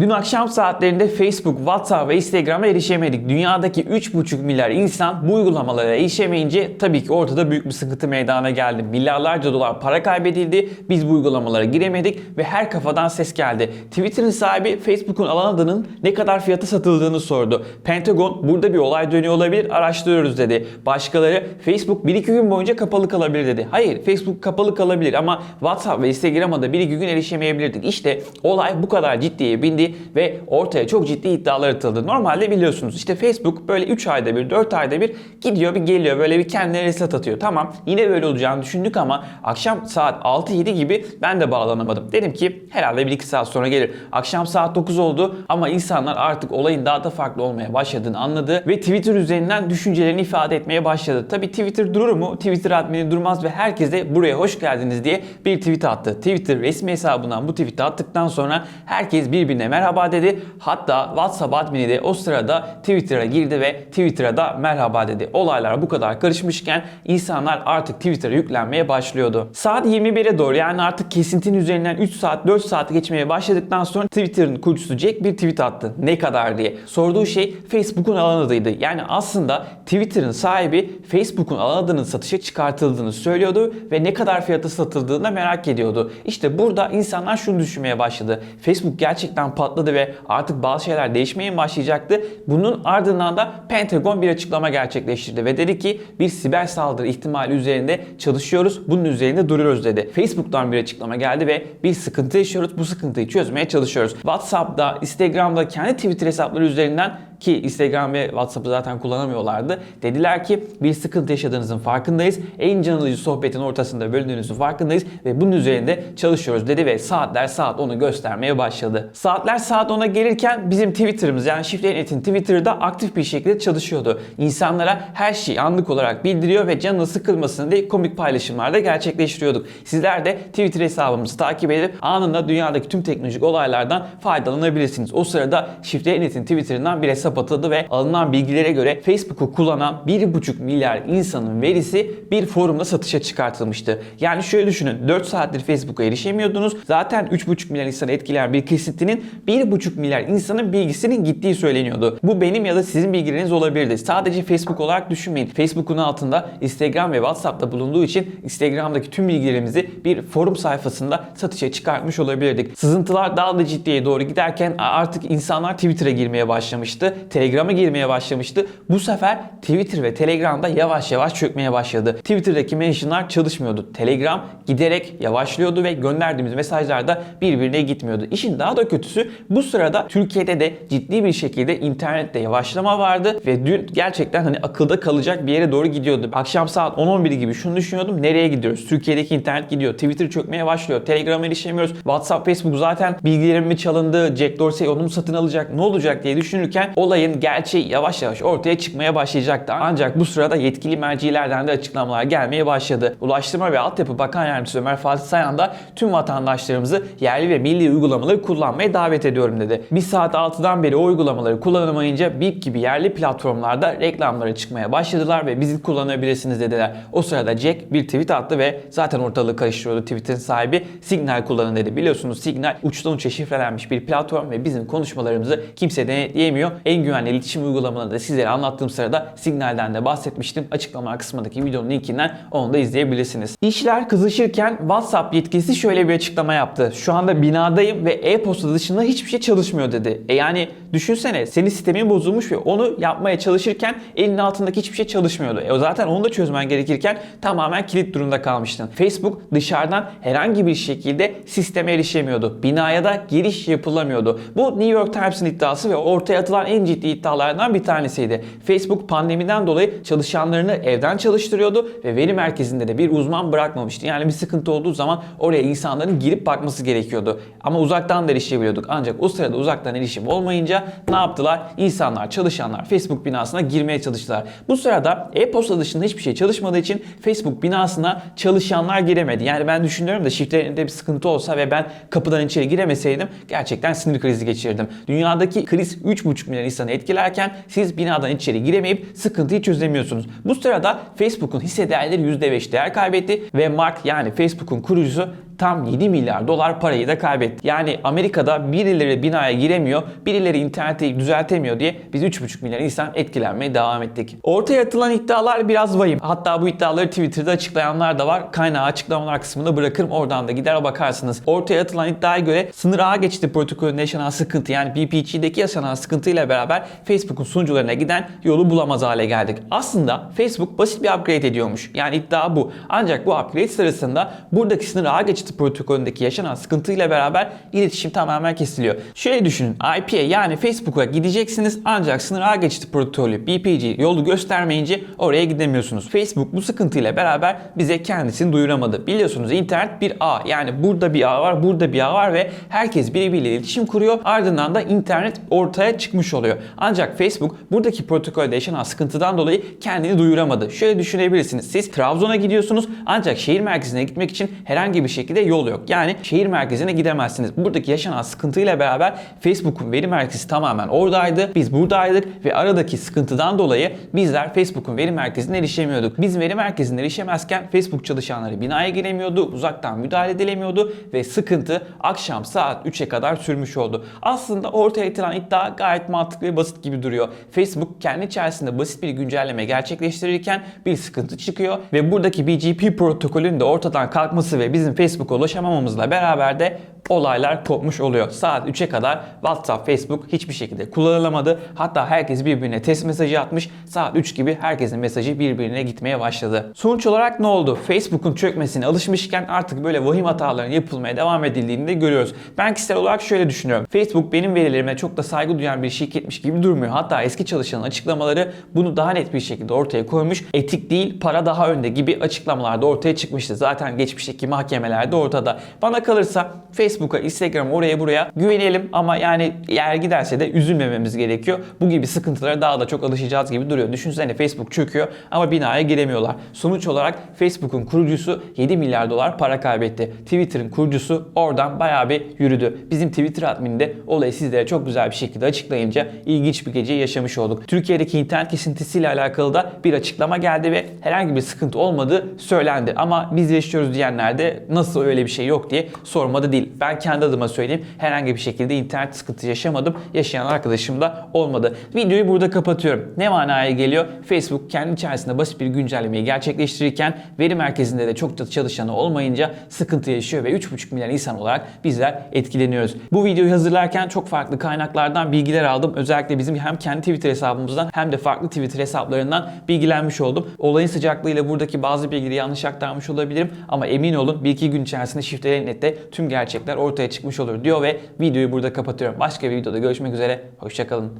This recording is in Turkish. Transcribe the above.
Dün akşam saatlerinde Facebook, WhatsApp ve Instagram'a erişemedik. Dünyadaki 3,5 milyar insan bu uygulamalara erişemeyince tabii ki ortada büyük bir sıkıntı meydana geldi. Milyarlarca dolar para kaybedildi. Biz bu uygulamalara giremedik ve her kafadan ses geldi. Twitter'ın sahibi Facebook'un alan adının ne kadar fiyata satıldığını sordu. Pentagon burada bir olay dönüyor olabilir araştırıyoruz dedi. Başkaları Facebook 1-2 gün boyunca kapalı kalabilir dedi. Hayır Facebook kapalı kalabilir ama WhatsApp ve Instagram'a da 1-2 gün erişemeyebilirdik. İşte olay bu kadar ciddiye bindi ve ortaya çok ciddi iddialar atıldı. Normalde biliyorsunuz işte Facebook böyle 3 ayda bir 4 ayda bir gidiyor bir geliyor böyle bir kendine reset atıyor. Tamam yine böyle olacağını düşündük ama akşam saat 6-7 gibi ben de bağlanamadım. Dedim ki herhalde 1-2 saat sonra gelir. Akşam saat 9 oldu ama insanlar artık olayın daha da farklı olmaya başladığını anladı ve Twitter üzerinden düşüncelerini ifade etmeye başladı. Tabi Twitter durur mu? Twitter admini durmaz ve herkese buraya hoş geldiniz diye bir tweet attı. Twitter resmi hesabından bu tweet'i attıktan sonra herkes birbirine merhaba dedi. Hatta WhatsApp admini de o sırada Twitter'a girdi ve Twitter'a da merhaba dedi. Olaylar bu kadar karışmışken insanlar artık Twitter'a yüklenmeye başlıyordu. Saat 21'e doğru yani artık kesintinin üzerinden 3 saat 4 saat geçmeye başladıktan sonra Twitter'ın kurucusu Jack bir tweet attı. Ne kadar diye. Sorduğu şey Facebook'un alan adıydı. Yani aslında Twitter'ın sahibi Facebook'un alan adının satışa çıkartıldığını söylüyordu ve ne kadar fiyata satıldığını merak ediyordu. İşte burada insanlar şunu düşünmeye başladı. Facebook gerçekten patladı ve artık bazı şeyler değişmeye başlayacaktı. Bunun ardından da Pentagon bir açıklama gerçekleştirdi ve dedi ki bir siber saldırı ihtimali üzerinde çalışıyoruz. Bunun üzerinde duruyoruz dedi. Facebook'tan bir açıklama geldi ve bir sıkıntı yaşıyoruz. Bu sıkıntıyı çözmeye çalışıyoruz. WhatsApp'da, Instagram'da kendi Twitter hesapları üzerinden ki Instagram ve WhatsApp'ı zaten kullanamıyorlardı. Dediler ki bir sıkıntı yaşadığınızın farkındayız. En can alıcı sohbetin ortasında bölündüğünüzün farkındayız ve bunun üzerinde çalışıyoruz dedi ve saatler saat onu göstermeye başladı. Saatler saat 10'a gelirken bizim Twitter'ımız yani Şifre.net'in Twitter'da aktif bir şekilde çalışıyordu. İnsanlara her şeyi anlık olarak bildiriyor ve canını sıkılmasın diye komik paylaşımlar da gerçekleştiriyorduk. Sizler de Twitter hesabımızı takip edip anında dünyadaki tüm teknolojik olaylardan faydalanabilirsiniz. O sırada Şifre.net'in Twitter'ından bir hesap atıldı ve alınan bilgilere göre Facebook'u kullanan 1,5 milyar insanın verisi bir forumda satışa çıkartılmıştı. Yani şöyle düşünün 4 saattir Facebook'a erişemiyordunuz. Zaten 3,5 milyar insanı etkileyen bir kesintinin 1,5 milyar insanın bilgisinin gittiği söyleniyordu. Bu benim ya da sizin bilgileriniz olabilirdi. Sadece Facebook olarak düşünmeyin. Facebook'un altında Instagram ve WhatsApp'ta bulunduğu için Instagram'daki tüm bilgilerimizi bir forum sayfasında satışa çıkartmış olabilirdik. Sızıntılar daha da ciddiye doğru giderken artık insanlar Twitter'a girmeye başlamıştı. Telegram'a girmeye başlamıştı. Bu sefer Twitter ve Telegram'da yavaş yavaş çökmeye başladı. Twitter'daki mentionlar çalışmıyordu. Telegram giderek yavaşlıyordu ve gönderdiğimiz mesajlar da birbirine gitmiyordu. İşin daha da kötüsü bu sırada Türkiye'de de ciddi bir şekilde internette yavaşlama vardı ve dün gerçekten hani akılda kalacak bir yere doğru gidiyordu. Akşam saat 10-11 gibi şunu düşünüyordum. Nereye gidiyoruz? Türkiye'deki internet gidiyor. Twitter çökmeye başlıyor. Telegram'a erişemiyoruz. WhatsApp, Facebook zaten bilgilerim mi çalındı? Jack Dorsey onu mu satın alacak? Ne olacak diye düşünürken olayın gerçeği yavaş yavaş ortaya çıkmaya başlayacaktı. Ancak bu sırada yetkili mercilerden de açıklamalar gelmeye başladı. Ulaştırma ve Altyapı Bakan Yardımcısı Ömer Fatih Sayan da tüm vatandaşlarımızı yerli ve milli uygulamaları kullanmaya davet ediyorum dedi. Bir saat 6'dan beri o uygulamaları kullanamayınca Bip gibi yerli platformlarda reklamlara çıkmaya başladılar ve bizi kullanabilirsiniz dediler. O sırada Jack bir tweet attı ve zaten ortalığı karıştırıyordu Twitter'ın sahibi. Signal kullanın dedi. Biliyorsunuz Signal uçtan uça şifrelenmiş bir platform ve bizim konuşmalarımızı kimse denetleyemiyor. En güvenli iletişim uygulamalarını da sizlere anlattığım sırada Signal'den de bahsetmiştim. Açıklama kısmındaki videonun linkinden onu da izleyebilirsiniz. İşler kızışırken WhatsApp yetkilisi şöyle bir açıklama yaptı. Şu anda binadayım ve e-posta dışında hiçbir şey çalışmıyor dedi. E yani düşünsene senin sistemin bozulmuş ve onu yapmaya çalışırken elinin altındaki hiçbir şey çalışmıyordu. E zaten onu da çözmen gerekirken tamamen kilit durumda kalmıştın. Facebook dışarıdan herhangi bir şekilde sisteme erişemiyordu. Binaya da giriş yapılamıyordu. Bu New York Times'ın iddiası ve ortaya atılan en ciddi iddialardan bir tanesiydi. Facebook pandemiden dolayı çalışanlarını evden çalıştırıyordu ve veri merkezinde de bir uzman bırakmamıştı. Yani bir sıkıntı olduğu zaman oraya insanların girip bakması gerekiyordu. Ama uzaktan da erişebiliyorduk. Ancak o sırada uzaktan erişim olmayınca ne yaptılar? İnsanlar, çalışanlar Facebook binasına girmeye çalıştılar. Bu sırada e-posta dışında hiçbir şey çalışmadığı için Facebook binasına çalışanlar giremedi. Yani ben düşünüyorum da şifrelerinde bir sıkıntı olsa ve ben kapıdan içeri giremeseydim gerçekten sinir krizi geçirirdim. Dünyadaki kriz 3,5 milyon insanı etkilerken siz binadan içeri giremeyip sıkıntıyı çözemiyorsunuz. Bu sırada Facebook'un hisse değerleri %5 değer kaybetti ve Mark yani Facebook'un kurucusu tam 7 milyar dolar parayı da kaybetti. Yani Amerika'da birileri binaya giremiyor, birileri interneti düzeltemiyor diye biz 3,5 milyar insan etkilenmeye devam ettik. Ortaya atılan iddialar biraz vahim. Hatta bu iddiaları Twitter'da açıklayanlar da var. Kaynağı açıklamalar kısmında bırakırım. Oradan da gider bakarsınız. Ortaya atılan iddiaya göre sınır ağa geçidi protokolünde yaşanan sıkıntı yani BPG'deki yaşanan sıkıntıyla beraber Facebook'un sunucularına giden yolu bulamaz hale geldik. Aslında Facebook basit bir upgrade ediyormuş. Yani iddia bu. Ancak bu upgrade sırasında buradaki sınır ağa geçidi protokolündeki yaşanan sıkıntıyla beraber iletişim tamamen kesiliyor. Şöyle düşünün. IP'ye yani Facebook'a gideceksiniz ancak sınır ağa geçidi protokolü BPG yolu göstermeyince oraya gidemiyorsunuz. Facebook bu sıkıntıyla beraber bize kendisini duyuramadı. Biliyorsunuz internet bir ağ. Yani burada bir ağ var, burada bir ağ var ve herkes birbiriyle iletişim kuruyor. Ardından da internet ortaya çıkmış oluyor. Ancak Facebook buradaki protokolde yaşanan sıkıntıdan dolayı kendini duyuramadı. Şöyle düşünebilirsiniz. Siz Trabzon'a gidiyorsunuz ancak şehir merkezine gitmek için herhangi bir şekilde yol yok. Yani şehir merkezine gidemezsiniz. Buradaki yaşanan sıkıntıyla beraber Facebook'un veri merkezi tamamen oradaydı. Biz buradaydık ve aradaki sıkıntıdan dolayı bizler Facebook'un veri merkezine erişemiyorduk. Biz veri merkezine erişemezken Facebook çalışanları binaya giremiyordu, uzaktan müdahale edilemiyordu ve sıkıntı akşam saat 3'e kadar sürmüş oldu. Aslında ortaya atılan iddia gayet mantıklı ve basit gibi duruyor. Facebook kendi içerisinde basit bir güncelleme gerçekleştirirken bir sıkıntı çıkıyor ve buradaki BGP protokolünün de ortadan kalkması ve bizim Facebook'a ulaşamamamızla beraber de olaylar kopmuş oluyor. Saat 3'e kadar WhatsApp, Facebook hiçbir şekilde kullanılamadı. Hatta herkes birbirine test mesajı atmış. Saat 3 gibi herkesin mesajı birbirine gitmeye başladı. Sonuç olarak ne oldu? Facebook'un çökmesine alışmışken artık böyle vahim hataların yapılmaya devam edildiğini de görüyoruz. Ben kişisel olarak şöyle düşünüyorum. Facebook benim verilerime çok da saygı duyan bir şirketmiş gibi durmuyor. Hatta eski çalışanın açıklamaları bunu daha net bir şekilde ortaya koymuş. Etik değil, para daha önde gibi açıklamalar da ortaya çıkmıştı. Zaten geçmişteki mahkemelerde ortada. Bana kalırsa Facebook Facebook'a, Instagram'a oraya buraya güvenelim ama yani eğer giderse de üzülmememiz gerekiyor. Bu gibi sıkıntılara daha da çok alışacağız gibi duruyor. Düşünsene Facebook çöküyor ama binaya giremiyorlar. Sonuç olarak Facebook'un kurucusu 7 milyar dolar para kaybetti. Twitter'ın kurucusu oradan bayağı bir yürüdü. Bizim Twitter admini de olayı sizlere çok güzel bir şekilde açıklayınca ilginç bir gece yaşamış olduk. Türkiye'deki internet kesintisiyle alakalı da bir açıklama geldi ve herhangi bir sıkıntı olmadığı söylendi. Ama biz yaşıyoruz diyenler de nasıl öyle bir şey yok diye sormadı değil. Ben kendi adıma söyleyeyim herhangi bir şekilde internet sıkıntı yaşamadım. Yaşayan arkadaşım da olmadı. Videoyu burada kapatıyorum. Ne manaya geliyor? Facebook kendi içerisinde basit bir güncellemeyi gerçekleştirirken veri merkezinde de çok da çalışanı olmayınca sıkıntı yaşıyor ve 3,5 milyar insan olarak bizler etkileniyoruz. Bu videoyu hazırlarken çok farklı kaynaklardan bilgiler aldım. Özellikle bizim hem kendi Twitter hesabımızdan hem de farklı Twitter hesaplarından bilgilenmiş oldum. Olayın sıcaklığıyla buradaki bazı bilgileri yanlış aktarmış olabilirim ama emin olun bir iki gün içerisinde Shift Net'te tüm gerçekler ortaya çıkmış olur diyor ve videoyu burada kapatıyorum. Başka bir videoda görüşmek üzere. Hoşçakalın.